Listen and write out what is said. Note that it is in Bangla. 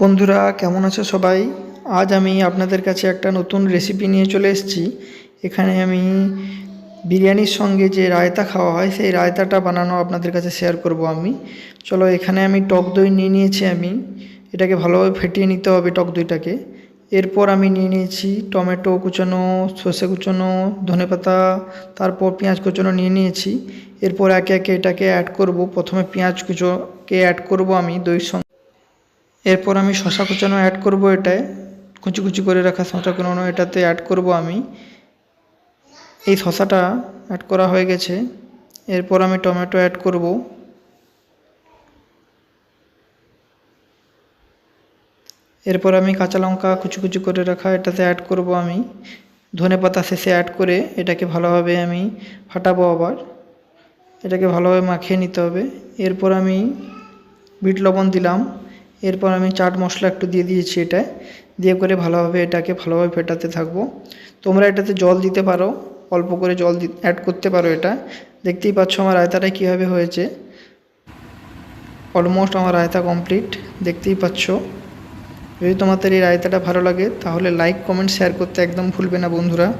বন্ধুরা, কেমন আছো সবাই? আজ আমি আপনাদের কাছে একটা নতুন রেসিপি নিয়ে চলে এসেছি। এখানে আমি বিরিয়ানির সঙ্গে যে রায়তা খাওয়া হয়, সেই রায়তাটা বানানো আপনাদের কাছে শেয়ার করব আমি। চলো, এখানে আমি টক দই নিয়ে নিয়েছি আমি। এটাকে ভালোভাবে ফেটিয়ে নিতে হবে টক দইটাকে। এরপর আমি নিয়ে নিয়েছি টমেটো কুচানো, সর্ষে কুচানো ধনেপাতা তারপর পেঁয়াজ কুচানো নিয়ে নিয়েছি। এরপর একে একে এটাকে অ্যাড করব। প্রথমে পেঁয়াজ কুচোকে অ্যাড করব আমি দইয়ের সঙ্গে। এরপর আমি শশা কুচানো অ্যাড করব এটায়। কুচি কুচি করে রাখা শশা কুচানো এটাতে অ্যাড করব আমি। এই শশাটা অ্যাড করা হয়ে গেছে। এরপর আমি টমেটো অ্যাড করব। এরপর আমি কাঁচা লঙ্কা কুচি কুচি করে রাখা এটাতে অ্যাড করব আমি। ধনে পাতা শেষে অ্যাড করে এটাকে ভালোভাবে আমি ফাটাবো আবার। এটাকে ভালোভাবে মাখিয়ে নিতে হবে। এরপর আমি বিট লবণ দিলাম। এরপর আমি চাট মশলা একটু দিয়ে দিয়েছি এটায়। দিয়ে করে ভালোভাবে এটাকে ভালোভাবে ফেটাতে থাকব। তোমরা এটাতে জল দিতে পারো, অল্প করে জল অ্যাড করতে পারো এটা। দেখতেই পাচ্ছ আমার রায়তাটা কীভাবে হয়েছে। অলমোস্ট আমার রায়তা কমপ্লিট দেখতেই পাচ্ছ। যদি তোমাদের এই রায়তাটা ভালো লাগে, তাহলে লাইক কমেন্ট শেয়ার করতে একদম ভুলবে না বন্ধুরা।